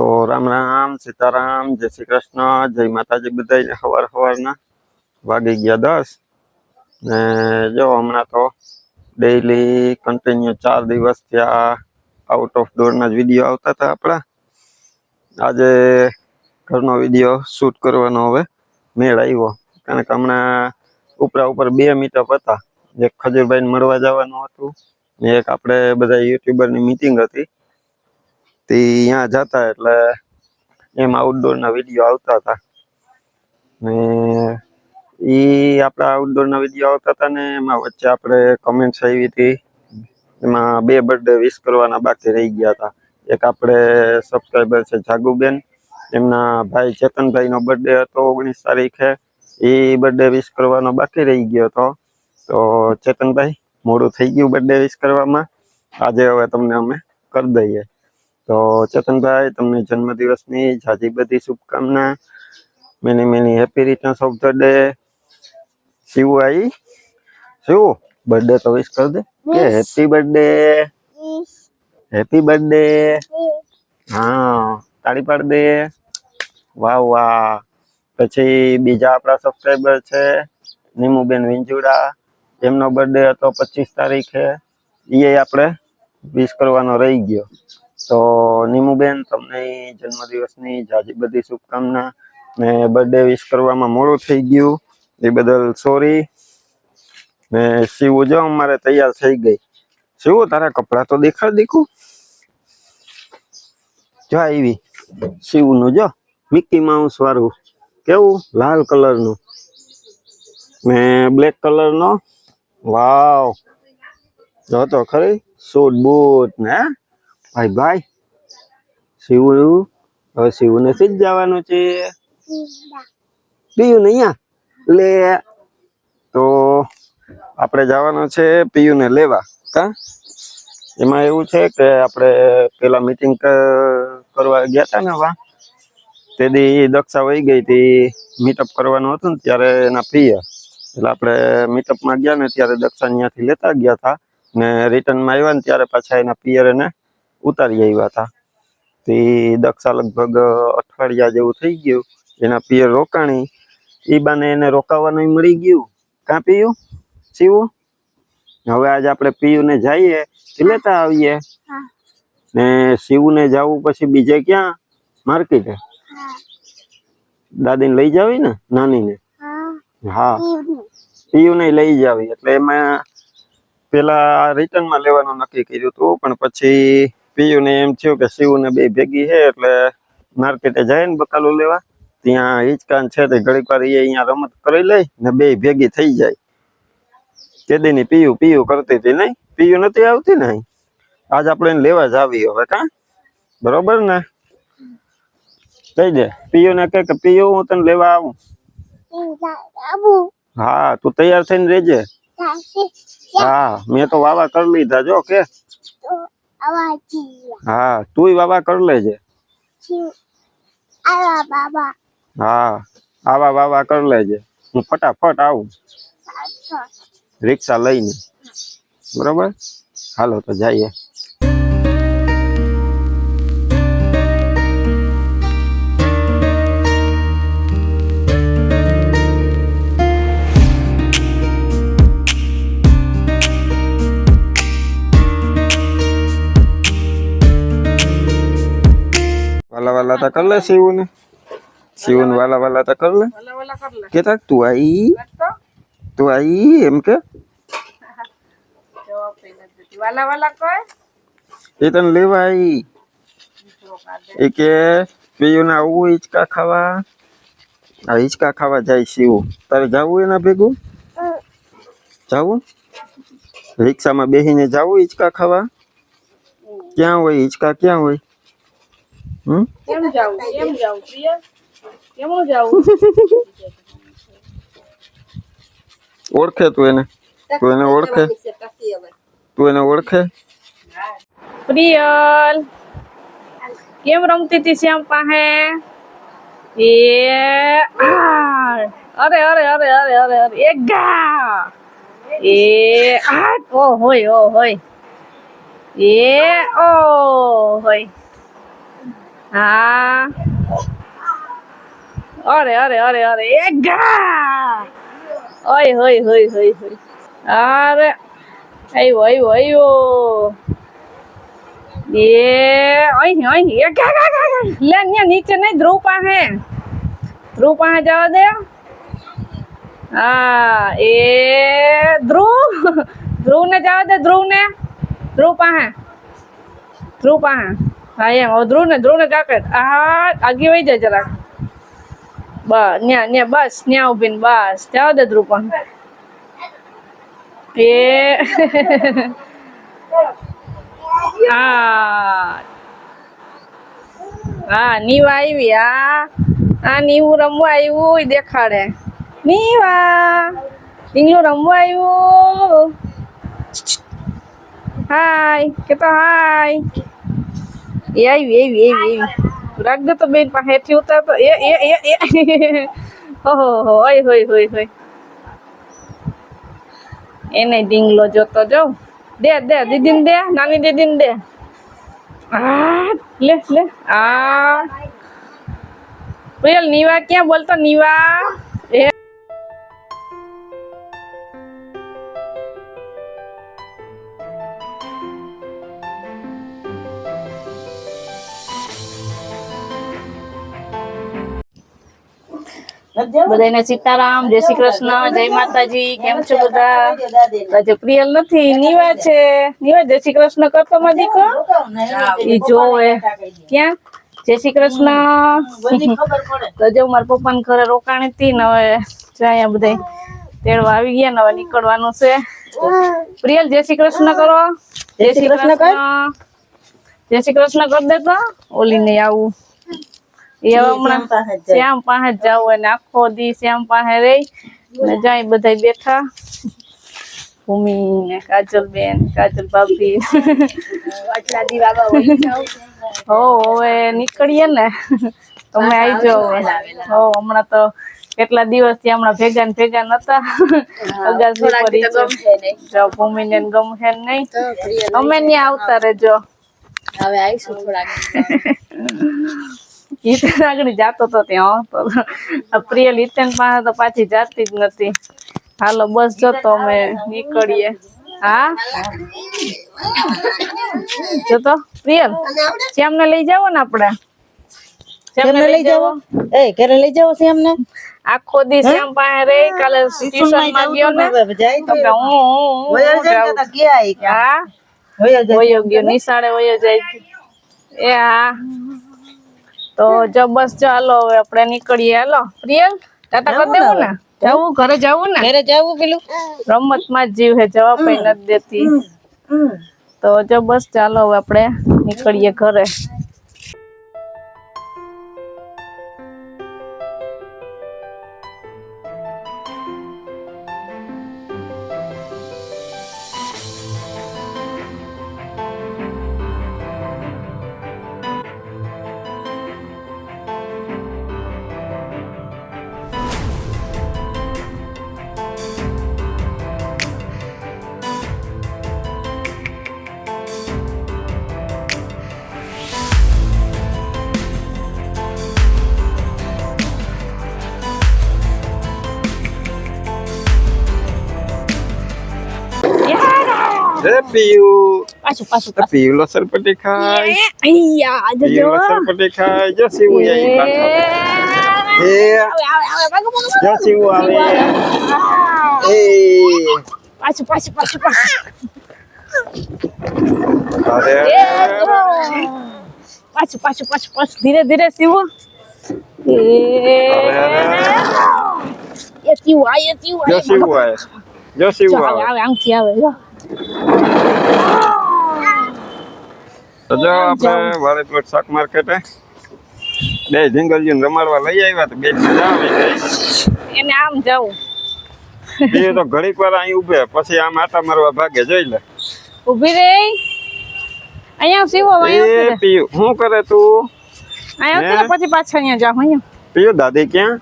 તો રામ રામ, સીતારામ, જય શ્રી કૃષ્ણ, જય માતાજી બધાને સવાર સવારના વાગી ગયા દસ. ને જો હમણાં તો ડેઈલી કન્ટિન્યુ ચાર દિવસ આ આઉટ ઓફ ડોરના જ વીડિયો આવતા હતા આપણા. આજે ઘરનો વીડિયો શૂટ કરવાનો હવે મેળ આવ્યો. કારણ કે હમણાં ઉપરા ઉપર બે મીટઅપ હતા. એક ખજૂરભાઈને મળવા જવાનું હતું ને એક આપણે બધા યુટ્યુબરની મીટિંગ હતી. તે અહીંયા જતા એટલે એમ આઉટડોરના વીડિયો આવતા હતા. ને એ આપણા આઉટડોરના વીડિયો આવતા હતા ને એમાં વચ્ચે આપણે કમેન્ટ્સ આવી હતી. એમાં બે બર્થડે વિશ કરવાના બાકી રહી ગયા હતા. એક આપણે સબસ્ક્રાઈબર છે જાગુબેન, એમના ભાઈ ચેતનભાઈનો બર્થડે હતો ઓગણીસ તારીખે. એ બર્થડે વિશ કરવાનો બાકી રહી ગયો હતો. તો ચેતનભાઈ, મોડું થઈ ગયું બર્થડે વિશ કરવામાં. આજે હવે તમને અમે કરી દઈએ. તો ચેતનભાઈ તમને જન્મદિવસની જાજી બધી શુભકામના. Many many happy returns of the day Shiv I Shiv birthday તો વિશ કરી દે. કે હેપી બર્થડે હેપી બર્થડે હા તાળી પાડ દે. વાહ વાહ. પછી બીજા આપણા સબસ્ક્રાઈબર છે નીમુબેન વિંજુડા. એમનો બર્થડે હતો પચીસ તારીખે. એ આપણે વિશ કરવાનો રહી ગયો. તો નીમુબેન, તમને જન્મદિવસની જાજી બધી શુભકામના ને બર્થડે વિશ કરવામાં મોડું થઈ ગયું. એ બદલ સોરી ને શિવ, જો અમારે તૈયાર થઈ ગઈ. શિવ, તારા કપડાં તો દેખાડ દીકું. જો આવી શિવનું, જો. મિક્કી માઉસ વાળું. કેવું? લાલ કલરનું. ને બ્લેક કલરનો. વાવ. જો તો ખરી. સૂટ બૂટ ને, હે? ભાઈ ભાઈ શિવ હવે શિવને જ જવાનું છે? પીયું ને અહીંયા? લે. તો આપણે જવાનું છે પીયુને લેવા કા? એમાં એવું છે કે આપણે પેલા મીટિંગ કરવા ગયા હતા ને વા તે દી દક્ષા વહી ગઈ હતી મીટઅપ કરવાનું હતું ને ત્યારે એના પિયર એટલે આપણે મીટઅપમાં ગયા ને ત્યારે દક્ષા ત્યાંથી લેતા ગયા હતા ને રિટર્નમાં આવ્યા ને ત્યારે પાછા એના પિયર એને ઉતારી આવ્યા હતા. તે દક્ષા લગભગ અઠવાડિયા જેવું થઈ ગયું. એના પિયર રોકાણી ઈ બાને એને રોકાવાનું મળી ગયું. કાં પીયું? શિવું? હવે આજે આપણે પીયુને જઈએ એ લેતા આવીએ. ને શિવને જવું પછી બીજે ક્યાં? માર્કેટે. દાદીને લઈ જાવી ને નાનીને? હા. પીયુને. લઈ જાવી. એટલે એમાં પેલા રિટર્નમાં લેવાનું નક્કી કર્યું હતું પણ પછી પીયુને એમ થયું કે શિવને બે ભેગી છે એટલે માર્કેટે જાય ને બકાલો લેવા. ત્યાં હિચકાન છે તે ઘડીક વાર એ અહીંયા રમત કરી લઈ ને બે ભેગી થઈ જાય. તે તેદીની પીયું પીયું કરતી હતી નહીં. પીયું નથી આવતી ને. આજ આપણે એને લેવા જ આવી હવે કા? બરોબર ને? કહી દે. પીયુ ને કે પીયું હું તને લેવા આવું. હા તું તૈયાર થઈને રેજે હા મેં તો વાવા કરી લીધા. જો કે. હા તુંય વાવા કરી લેજે. હા આવા વાવા કરી લેજે. હું ફટાફટ આવું. રિક્ષા લઈને. બરોબર? હાલો તો જઈએ. વાલા તા કર લે શિવને. શિવને વાલા વાલા તા કર લે. કે તાક તું આઈ. તું આઈ. એમ કે. વાલા વાલા કોઈ? એ તને લેવા આઈ. એ કે પીયું આવવું આવું હિંચકા ખાવા. આ હિંચકા ખાવા જાય શિવ. તારે જાવું એના ભેગું? જાવું. રિક્ષામાં બેસીને જાવું હિંચકા ખાવા? ક્યાં હોય હિંચકા ક્યાં હોય? હમ? કેમ જાવું કેમ જાવું પ્રિય? કેમ જાવું ઓળખે તું એને? તું એને ઓળખે? તું એને ઓળખે? પ્રિયલ કેમ રમતી હતી શ્યામ પાસે? એ આ. અરે અરે અરે અરે અરે અરે એ ગા એ આટ ઓ હોય ઓ હોય. એ ઓ હોય. હા. અરે અરે અરે અરે એ ગા ઓય, હોય હોય હોય હોય. અરે આવ્યો આવ્યો આવ્યો એ, અહીં અહીં એ ગા ગા ગા. લે, ન્યા નીચે નહીં ધ્રુવ પાસે ધ્રુવ પાસે જવા દે. હા, એ, ધ્રુવ. ધ્રુવ ને જવા દે ધ્રુવ ને ધ્રુવ પાસે ધ્રુવ પાસે હા એમ હવે ધ્રુવ ને ધ્રુવ ને કાકે આ આગી વહી જાય જરાક બસ ન્યા ન્યા બસ ન્યા ઉભીને બસ જવા દે ધ્રુવ પાસે એ હા હા નીવા આવી હા આ નીવું રમવા આવ્યું ઈ દેખાડે નીવા ઢીંગલું રમવા આવ્યું હાય કે તો હાય એ આવી એવી એવી એવી રાખ દે તો બેન પાસે હેઠી ઉતાર તો એ એ એ એ. ઓહો હોય હોય હોય હોય. એને ડીંગલો જોતો જાઉં. દે દે, દીદીને દે, નાની દીદીને દે. આ લે લે. આ પ્રિયલ નીવા ક્યાં બોલતો? નીવા. બધાને સીતારામ જય શ્રી કૃષ્ણ જય માતાજી કેમ છો બધા? આજે પ્રિયલ નથી નીવા છે. નીવા જય શ્રી કૃષ્ણ કરતો માં દીકો ઈ જોવે. ક્યાં? જય શ્રી કૃષ્ણ. તો જો મારા પપ્પાને ઘરે રોકાણી હતી ને હવે જાય અહીંયા બધા તેડવા આવી ગયા ને હવે નીકળવાનું છે. પ્રિયલ જય શ્રી કૃષ્ણ કરો. જય શ્રી કૃષ્ણ જય શ્રી કૃષ્ણ કરી. દેતો. ઓલી ને આવું. એ શ્યામ પાસે જાવ અને આખો દી શ્યામ પાસે રહી ને જાય બધા બેઠા. ભૂમિ ને કાજલ બેન કાજલ ભાભી. હો હવે નીકળીએ ને તમે આવી જાઓ હો હમણાં તો કેટલા દિવસથી હમણાં ભેગા ને ભેગા નતા. અગાસી પર ભૂમિ ને ગમશે નહીં. અમે ત્યાં આવતા રહેજો. હવે આવીશું થોડાક હિતેન આગળ જતો તો ત્યાં તો પ્રિય લીતેન પાસે તો પાછી જાતી જ નથી. હાલો બસ જતો અમે નીકળીએ. હા? જતો પ્રિયલ શ્યામને લઈ જાવ ને આપણે? શ્યામને લઈ જાવો એ ઘરે લઈ જાવ છે આખો દી શ્યામ પાસે રહી કાલે ટ્યુશનમાં ગયો ને. તો કે હું વયો ગયો નિશાળે વયો જાય. એ હા. તો જો બસ ચાલો હવે આપણે નીકળીએ. હાલો પ્રિયલ ટાટા કરી દેવું ને? જવું? ઘરે જવું ને? ઘરે જવું પેલું? રમતમાં જ જીવ હે જવાબ નથી દેતી. તો જો બસ ચાલો હવે આપણે નીકળીએ ઘરે. પીયુ પાછું પાછું આ પીયુ લસણપટ્ટી ખાય અહીંયા આજે જો પીયુ લસણપટ્ટી ખાય જો સીવું આવી પાછો એ જો સીવું આવે એ પાછું પાછું પાછું પાછું અરે એ જો. પાછું પાછું પાછું પાછું ધીરે ધીરે સીવો એ એ સીવું આ એ સીવું જો આ. સીવું આવે જો જો સીવું આવે આવે આવે આમથી આવે જો તો જો આપણે વારેપલોટ શાક માર્કેટે બે જંગલીઓને રમાડવા લઈ આવ્યા તો બે આવી ગઈ. એને આમ જવું તો ઘડીક વાર અહીં ઉભે પછી આમ આટા મારવા ભાગે જોઈ લે. ઊભી રે અહીંયા સીવો અહીંયા પીયુ શું કરે તું? અહીંયા પછી પાછા અહીંયા જાઓ અહીંયા. પીયુ દાદી ક્યાં?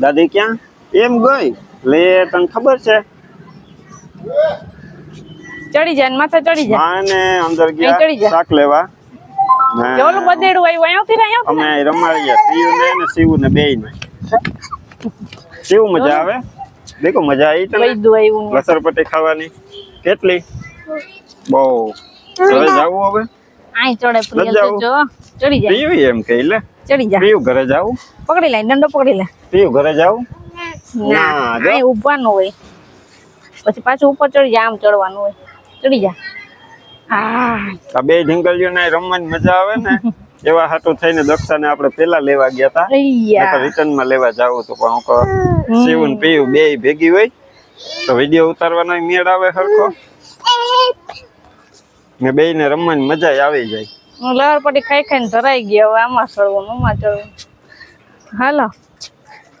દાદી ક્યાં? એમ ગઈ. લે તને ખબર છે? ચડી જાય ને માથે ચડી જાય. માને અંદર ગયા. શાક લેવા. ચોલું બદેડું આવ્યું અહીંયાથી ને અહીંયા અમે રમાડી રમાડીએ પીયું ને ને સીવું ને બેય ને કેવું મજા આવે? દેખો મજા આવી તને? વૈદું આવ્યું. ને. ખાવાની. કેટલી? બહુ. હવે જાવું હવે? આય ચડે પ્રિય જો. ચડી જાય. પીયું એમ કહી લે. ચડી જા પીયું ઘરે જાવું? પકડી લે દંડો પકડી લે. પીયું ઘરે જાવું? ના ના. આય હોય. પછી પાછું ઉપર ચડી જાય આમ ચડવાનું હોય. ચડી જા. આ આ બે ઢીંગલીઓ ને રમવાની મજા આવે ને એવા હાટું થઈને દક્ષાને આપણે પેલા લેવા ગયા હતા અയ്યા રિટર્નમાં લેવા જાવ તો પણ હું પીયું બે ભેગી હોય તો વીડિયો ઉતારવાનો મેળ આવે સરખો ને બે ને રમવાની મજા આવી જાય. હું લહર પડી ખાઈ ખાઈને ધરાઈ ગયા હવે આમાં ચડવું ને આમાં ચડવું. હાલો.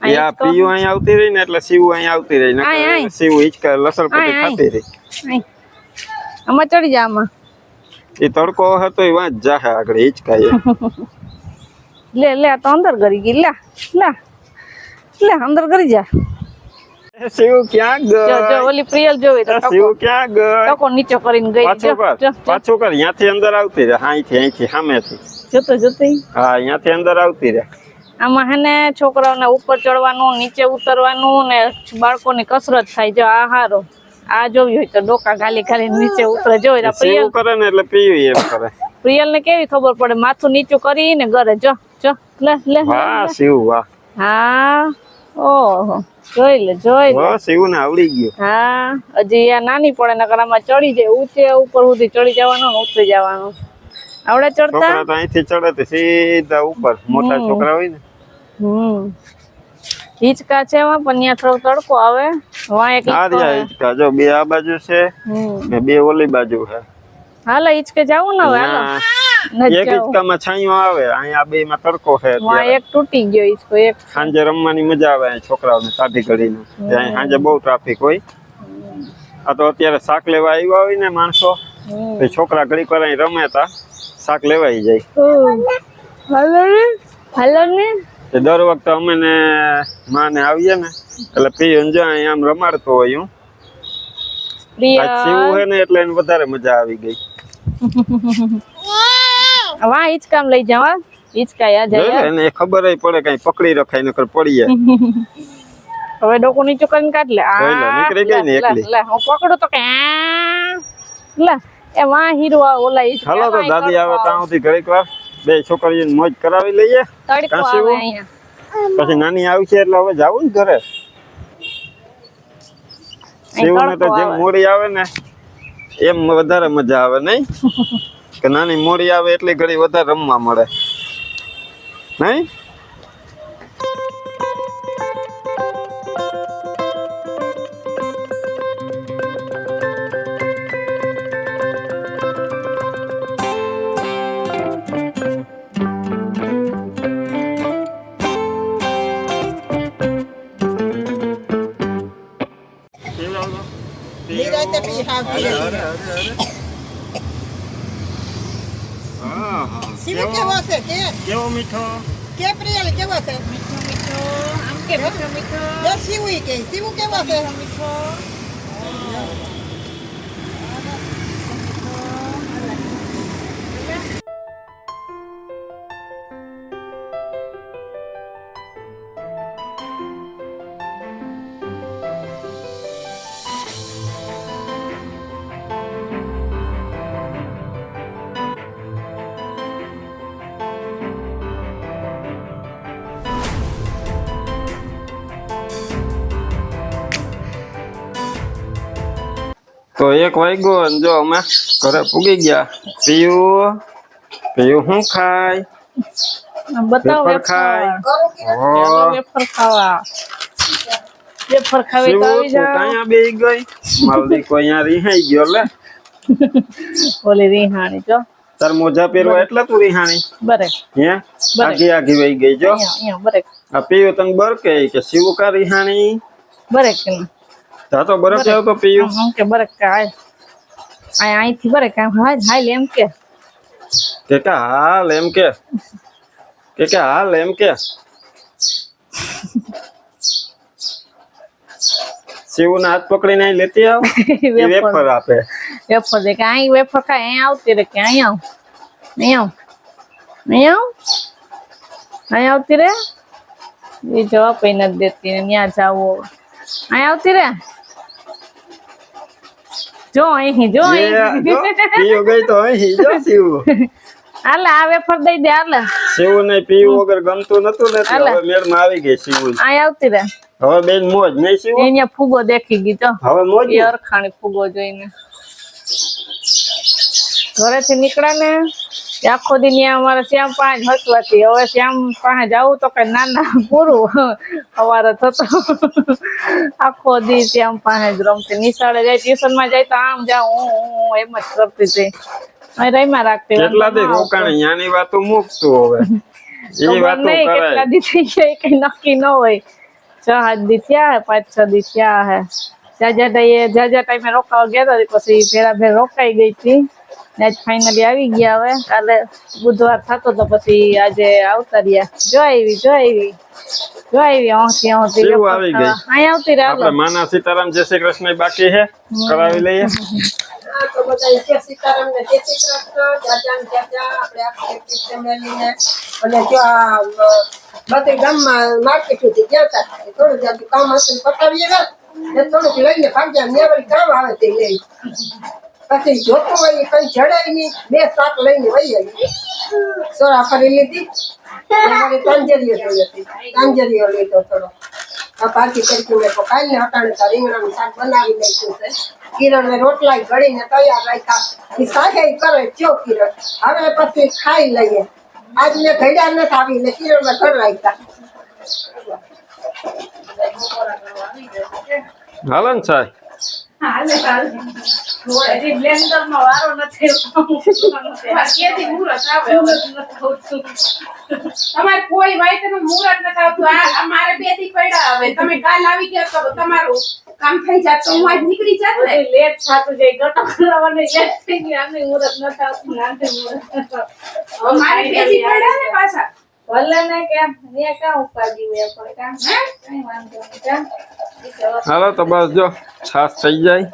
એ આ પીયું અહીં આવતી રહી ને એટલે શિવ અહીં આવતી રહી ને સીવું શિવ હિચકા લસણ આય. ખાતી રહી. આય. આમાં ચડી જા આમાં. એ તડકો હતો એ વાંચ જાહે આગળ હિચકા એ લે લે તો અંદર કરી ગઈ. લે લે લે અંદર કરી જા. શિવ ક્યાં જો જો ઓલી પ્રિયલ જોવી તો શિવ ક્યાં ગઈ? ટકો નીચે કરીને ગઈ. પાછો કર જો. કર અહીંયાથી અંદર આવતી રહે. અહીંથી અહીંથી સામેથી. જોતો જોતો. હા અહીંયાથી અંદર આવતી રહે. આમાં હેને છોકરાઓને ઉપર ચડવાનું નીચે ઉતરવાનું ને બાળકોની કસરત થાય. જો આ હારો. આ જોવી હોય તો ડોકા ગાલી ગાલી નીચે ઉતરે. જો એના પ્રિયલ કરે ને એટલે પીયું એમ કરે. પ્રિયલ ને કેવી ખબર પડે? માથું નીચું કરીને ઘરે. જો જો લે લે વાહ શિવ વાહ. હા ઓહો જોઈ લે જોઈ લે. વાહ શિવ ને આવડી ગયું. હા હજી આ નાની પડે નકર આમાં ચડી જાય. ઊંચે ઉપર સુધી ચડી જવાનું ઉતરી જવાનું. આવડે ચડતા? છોકરા તો અહીંથી ચડે સીધા ઉપર. મોટા છોકરા હોય ને. હમ. હિંચકા છે વા પણ ત્યાં થોડો તડકો આવે. વા એક હિંચકો. જો બે આ બાજુ છે ને બે ઓલી બાજુ છે. હાલો હિચકે જાવું ને હવે હાલો. એક હિંચકામાં છાંયો આવે અહીંયા બે માં તડકો છે વા એક તૂટી ગયો હિચકો એક સાંજે રમવાની મજા આવે છોકરાઓને કાઢી કાઢીને ત્યાં સાંજે બહુ ટ્રાફિક હોય. આ તો અત્યારે શાક લેવા આવ્યા હોય ને માણસો છોકરા ઘડીક વાર રમે તા. શાક લેવાઈ જાય. હાલો ને હાલો ને. તે દર વખતે અમે ને માને આવીએ ને એટલે પીયું જો અહીં આમ રમાડતો હોય હું. શિવું છે ને એટલે એને વધારે મજા આવી ગઈ. વાહ હિચકામ લઈ જાવ હા. હિંચકા યા જાય એને ખબર પડે કઈ પકડી રખાય નકર પડીએ. હવે ડોકો નીચું કરીને કાઢ લે. આ, નીકળી ગઈ ને એકલી. લે, હું પકડું તો કે લે એ વાહ હીરો ઓલા હિચકા હાલો તો દાદી આવે ત્યાં સુધી ઘડીક વાર. બે છોકરીઓને મોજ કરાવી લઈએ. કાશી પછી નાની આવશે એટલે હવે જાવું ને ઘરે. શિવને તો જેમ. મોડી આવે. ને એમ વધારે મજા આવે નહીં? કે નાની મોડી આવે એટલી ઘડી વધારે રમવા મળે. નહીં? હા, હા. કેવો? છે કે? કેવો મીઠો? કે પ્રિયલ કેવો છે આમ કે મીઠો મીઠો. જો શિવ કે શિવ કેવો છે તો એક વાગ્યો અને જો અમે ઘરે પૂગી ગયા પીયું પીયું શું ખાય આમ બતાવો વેફર ખાય ચાલો ઓહ, વેફર ખાવા વેફર ખાવી તો શિવું, આવી તું જાઓ ક્યાં બેહી ગઈ મારો દીકરો અહીંયા રીહાઈ ગયો લે ઓલી રીહાણી જો તાર મોજા પહેરવા એટલે તું રીહાણી બરે હે આગી આગી વહી ગઈ જો અહીંયા અહીંયા બરે આ પીયું તને બર કે કે શિવ કા રીહાણી બરે કે તા તો બરફ જાવ તો પીયું. હું કે બરફ કે આય આય અહીંથી બરફ કે હાલ હાલ એમ કે. કે કે હાલ એમ કે. કે કે હાલ એમ કે. શિવ હાથ પકડીને અહીં લેતી આવ. વેફર. આપે. વેફર દે કે અહીં વેફર ખાય અહીં આવતી રે કે અહીં આવ. અહીં આવ. નહીં આવ. અહીં આવતી રે એ જવાબ નથી દેતી ને ત્યાં જાવ. અહીંયા આવતી રે જો અહીં જો અહીં. જો, ગઈ તો અહીં જો શિવું. હાલે આ વેફર દઈ દે હાલે. સીવું ને પીવું વગર ગમતું નતું ને હવે હાલે. માં આવી ગઈ શિવું આ આવતી રે હવે બેન મોજ નહીં શિવું? અહીંયા ફૂગો દેખી ગઈ તો હવે મોજ અરખાણી ફૂગો જોઈને. ઘરેથી નીકળ્યા ને આખો દિન અમારે શ્યામ પાંચ હસવાથી. હવે શ્યામ પાસે જવું તો કે ના ના પૂરું. અમારે થતો. આખો દી શ્યામ પાસે જ રમતી. નિશાળે જાય ટ્યુશનમાં જાય તો આમ જાઉં હું હું એમ જ કરતી હતી. રહીમાં રાખતી કેટલા દી રોકાણ યાની વાતો મૂકતું હવે. એ વાતો કરાય. કેટલા દી થઈ જાય કઈ નક્કી ન હોય. છ સાત દી થયા હે પાંચ છ દી થયા હે. જાજા ટાઈમે જાજા ટાઈમે રોકાવા ગયા હતા પછી ભેરા ભેર રોકાઈ ગઈ હતી. ને આજ ફાઇનલી આવી ગયા હવે. કાલે બુધવાર થતો તો પછી આજે આવતા રહ્યા. જો આવી જો આવી. જો આવી ahoથી ahoથી કેવું આવી ગઈ? અહીંયા આવતી રહે આપડે માના સીતારામ જય શ્રી કૃષ્ણ બાકી છે. કરાવી લઈએ. આ તો બધા જય સીતારામ ને જય શ્રી કૃષ્ણ. જાજા ને જાજા આપણે આખી ફેમિલીને. અને જો આ બધે ગામમાં માર્કેટ સુધી ગયા હતા થોડું જાજુ કામ હતું ને પતાવીએ ને. ને થોડુંક લઈને ભાગ્યા ને વળી કામ આવે તે લઈ. પછી જોતું હોય કઈ જડાય નહીં, બે શાક લઈને વહી આવી. સોરા ફરી લીધી. ને તાંજરીઓ જોઈ હતી. તાંજરીઓ લીધો થોડો. આ પાછી કરી મેં પકાઈને હટાણે તો રીંગણાનું શાક બનાવી નાખ્યું છે. કિરણ ને રોટલા ઘડીને તૈયાર રાખ્યા. એ શાકે કરે ચો કિરણ? હવે પછી ખાઈ લઈએ. આજ મેં ઘડ્યા નથી આવીને કિરણ ને ઘર રાખ્યા. હાલો ને સાહેબ. હાલે હાલે. હજી બ્લેન્ડરમાં વારો નથી કેદી મુરત નથી આવતું. તમારે કોઈ વાયતનું મુહૂર્ત નથી આવતું. આ મારે બેથી પડ્યા હવે. તમે કાલ આવી ગયા તો તમારું કામ થઈ જાત તો હું આજ નીકળી જાત ને? લેટ થાતું જાય. ગટો કરવાની લેટ થઈ ગઈ. આને મુરત નથી આવતું ને આને મુરત નથી મારે બેથી પડ્યા ને પાછા. હાલો તો બસ જો છાસ થઈ જાય.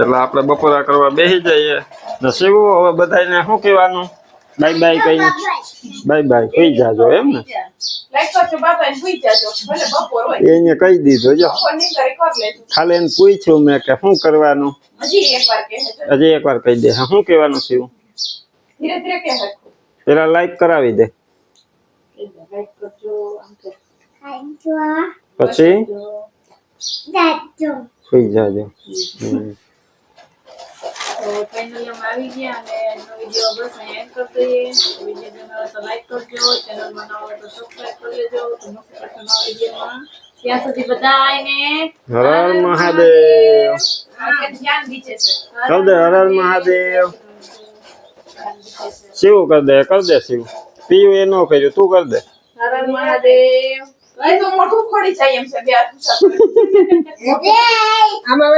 એટલે આપણે બપોરા કરવા બેસી જઈએ. ને શિવું હવે બધાને શું કહેવાનું? બાય બાય કહીને બાય બાય કહી જાજો એમ ને. સુઈ એને કહી દીધો જો. ખાલી એને પૂછ્યું મેં કે શું કરવાનું? હજી એકવાર કહી દે. શું કહેવાનું શિવું પેલા લાઈક કરાવી દે. પછી? સુઈ જાજો. તો ફાઇનલી અમે આવી ગયા અને એનો વીડિયો બસ અહીંયા એન્ડ કરી દઈએ. વીડિયો ગમ્યો તો લાઈક કરજો ચેનલમાં નવા તો સબસ્ક્રાઇબ કરી લેજો. તો મસ્ત કરશે વિડીયોમાં ત્યાં સુધી બધાને હર હર મહાદેવ. ધ્યાન છે. હર મહાદેવ. શિવ કર દે કર દે શિવ. પીયું એ ન કર્યું. તું કર દે. મહાદેવ. એ તો મોટું ખોડી જાય એમ છે બે. આમાં